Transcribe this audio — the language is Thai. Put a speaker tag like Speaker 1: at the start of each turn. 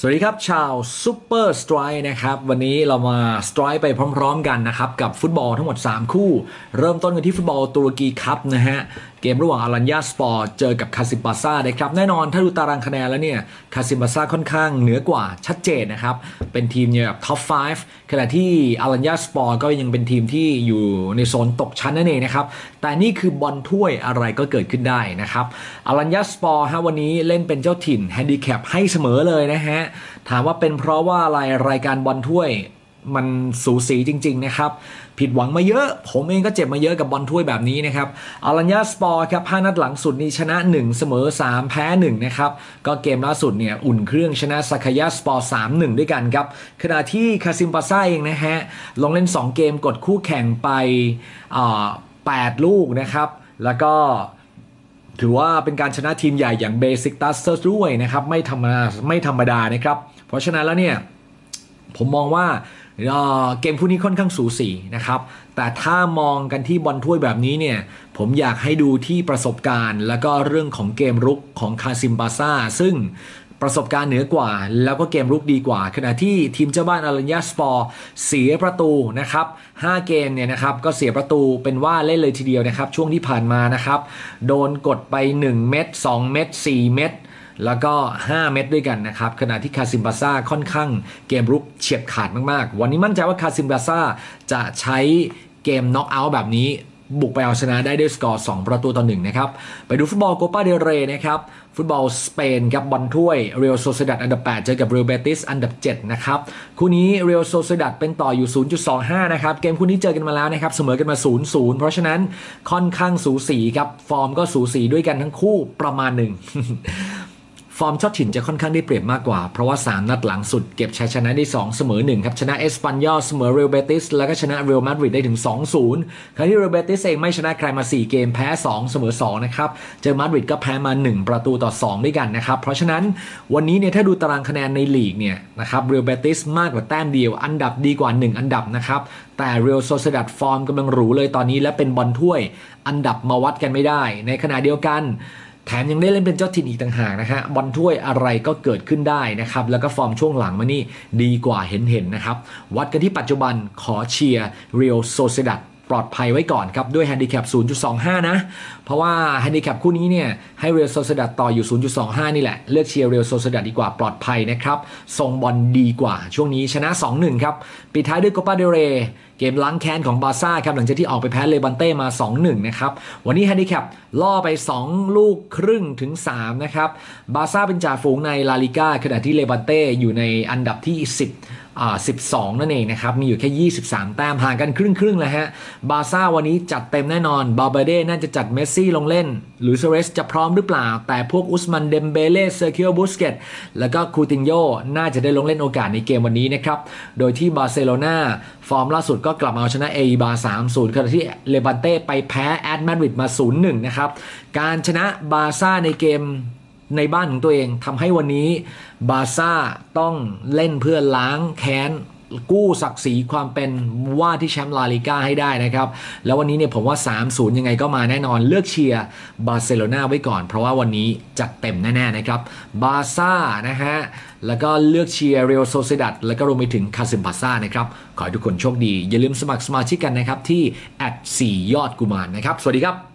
Speaker 1: สวัสดีครับ ชาวซูเปอร์สไตร์นะครับวันนี้เรามาสไตร์ไปพร้อม ๆ กันนะครับ กับฟุตบอลทั้งหมด 3 คู่ เริ่มต้นกันที่ฟุตบอลตุรกีครับนะฮะ เกมระหว่างอารัญญาสปอร์ตเจอกับคาซิมบาซ่านะครับ แน่นอนถ้าดูตารางคะแนนแล้วเนี่ยคาซิมบาซ่าค่อนข้างเหนือกว่าชัดเจนนะครับ เป็นทีมเนี่ยแบบท็อป 5 ขณะที่อารัญญาสปอร์ตก็ยังเป็นทีมที่อยู่ในโซนตกชั้นนั่นเองนะครับ แต่นี่คือบอลถ้วยอะไรก็เกิดขึ้นได้นะครับอารัญญาสปอร์ฮะวันนี้เล่นเป็นเจ้าถิ่นแฮนดิแคปให้เสมอเลยนะฮะถามว่าเป็นเพราะว่าอะไรรายการบอลถ้วย มันสูสีจริง ๆ นะครับ ผิดหวังมาเยอะ ผมเองก็เจ็บมาเยอะกับบอลถ้วยแบบนี้นะครับอารัญญาสปอร์ครับ5นัดหลังสุดนี้ชนะ 1 เสมอ 3 แพ้ 1 นะครับ ก็เกมล่าสุดเนี่ยอุ่นเครื่องชนะสักยาสปอร์3-1 ด้วยกันครับขณะที่คาซิมปาซ่าเองนะฮะ ลงเล่น 2 เกมกดคู่แข่งไป 8 ลูกนะครับ แล้วก็ถือว่าเป็นการชนะทีมใหญ่อย่างเบสิกตัสเตอร์ด้วยนะครับไม่ธรรมดาไม่ธรรมดานะครับ เพราะฉะนั้นแล้วเนี่ยผมมองว่า เกมคู่นี้ค่อนข้างสูสีนะครับ แต่ถ้ามองกันที่บอลถ้วยแบบนี้เนี่ย ผมอยากให้ดูที่ประสบการณ์ แล้วก็เรื่องของเกมรุกของคาซิมบาซ่า ซึ่งประสบการณ์เหนือกว่า แล้วก็เกมรุกดีกว่า ขณะที่ทีมเจ้าบ้านอารัญญาสปอร์เสียประตูนะครับ 5 เกมเนี่ยนะครับก็เสียประตูเป็นว่าเล่นเลยทีเดียวนะครับ ช่วงที่ผ่านมานะครับ โดนกดไป 1 เม็ด2 เม็ด4 เม็ด แล้วก็ 5 เม็ดด้วยกันนะครับ ขณะที่คาซิมบาซ่าค่อนข้างเกมรุกเฉียบขาดมากๆ วันนี้มั่นใจว่าคาซิมบาซ่าจะใช้เกมน็อกเอาท์แบบนี้บุกไปเอาชนะได้ด้วยสกอร์ 2 ประตูต่อหนึ่งนะครับ ไปดูฟุตบอลโกปาเดเรนะครับ ฟุตบอลสเปนกับ บอลถ้วยเรอัลโซเซดัดอันดับ 8 เจอกับเรอัลเบติสอันดับ 7 นะครับ คู่นี้เรอัลโซเซดัดเป็นต่ออยู่ 0.25 นะครับ เกมคู่นี้เจอกันมาแล้วนะครับ เสมอกันมา 0-0 เพราะฉะนั้นค่อนข้างสูสีครับ ฟอร์มก็สูสีด้วยกันทั้งคู่ประมาณหนึ่ง ฟอร์มชอตถิ่นจะค่อนข้างได้เปรียบมากกว่า เพราะว่า 3 นัดหลังสุดเก็บชัยชนะได้ 2 เสมอ 1 ครับ ชนะเอสปันยอลเสมอเรอัลเบติสแล้วก็ชนะเรอัลมาดริดได้ถึง 2-0ครั้งที่เรอัลเบติสเองไม่ชนะใครมา 4 เกมแพ้ 2 เสมอ 2 นะครับ เจอมาดริดก็แพ้มา 1 ประตูต่อ 2 ด้วยกันนะครับ เพราะฉะนั้นวันนี้เนี่ยถ้าดูตารางคะแนนในลีกเนี่ยนะครับเรอัลเบติสมากกว่าแต้มเดียว อันดับดีกว่า 1 อันดับนะครับแต่เรอัลโซเซดัดฟอร์มกำลังหรูเลยตอนนี้และเป็นบอลถ้วย อันดับมาวัดกันไม่ได้ ในขณะเดียวกัน แถมยังได้เล่นเป็นเจ้าถิ่นอีกต่างหากนะฮะบอลถ้วยอะไรก็เกิดขึ้นได้นะครับแล้วก็ฟอร์มช่วงหลังมานี่ดีกว่าเห็นๆนะครับวัดกันที่ปัจจุบันขอเชียร์เรียลโซเซดัดปลอดภัยไว้ก่อนครับ ด้วยแฮนดิแคป 0.25 นะ เพราะว่าแฮนดิแคปคู่นี้เนี่ย ให้เรียลโซเซดัดต่ออยู่ 0.25 นี่แหละ เลือกเชียร์เรียลโซเซดัดดีกว่าปลอดภัยนะครับทรงบอลดีกว่าช่วงนี้ชนะ 2-1 ครับ ปิดท้ายด้วยโกปาเดเรเกมล้างแค้นของบาซ่าครับหลังจากที่ออกไปแพ้เลบันเต้มา 2-1 นะครับ วันนี้แฮนดิแคปล่อไป 2 ลูกครึ่งถึง 3 นะครับ บาซ่าเป็นจ่าฝูงในลาลิก้าขณะที่เลบันเต้อยู่ในอันดับที่ 10อ่า12 นั่นเองนะครับ มีอยู่แค่ 23 แต้มห่างกันครึ่งครึ่งเลยฮะ บาซ่าวันนี้จัดเต็มแน่นอน บาเบเด้น่าจะจัดเมสซี่ลงเล่น หรือเซเรสจะพร้อมหรือเปล่า แต่พวกอุสมันเดมเบเล่เซอร์เคิโอบุสเกตแล้วก็คูตินโยน่าจะได้ลงเล่นโอกาสในเกมวันนี้นะครับ โดยที่บาร์เซโลนาฟอร์มล่าสุดก็กลับมาเอาชนะเอบาสามศูนย์ขณะที่เลบันเต้ไปแพ้แอดมาดริดมา0-1นะครับ การชนะบาซ่าในเกมในบ้านของตัวเองทำให้วันนี้บาซ่าต้องเล่นเพื่อล้างแค้น กู้ศักดิ์ศรีความเป็นว่าที่แชมป์ลาลิก้าให้ได้นะครับ แล้ววันนี้เนี่ยผมว่า 3-0 ยังไงก็มาแน่นอนเลือกเชียร์บาร์เซโลนาไว้ก่อน เพราะว่าวันนี้จัดเต็มแน่ๆนะครับบาซ่านะฮะแล้วก็เลือกเชียร์เรอัลโซเซดัดแล้วก็รวมไปถึงคาซิมบาซ่านะครับ ขอให้ทุกคนโชคดี อย่าลืมสมัครสมาชิกกันนะครับที่4ยอดกุมารนะครับ สวัสดีครับ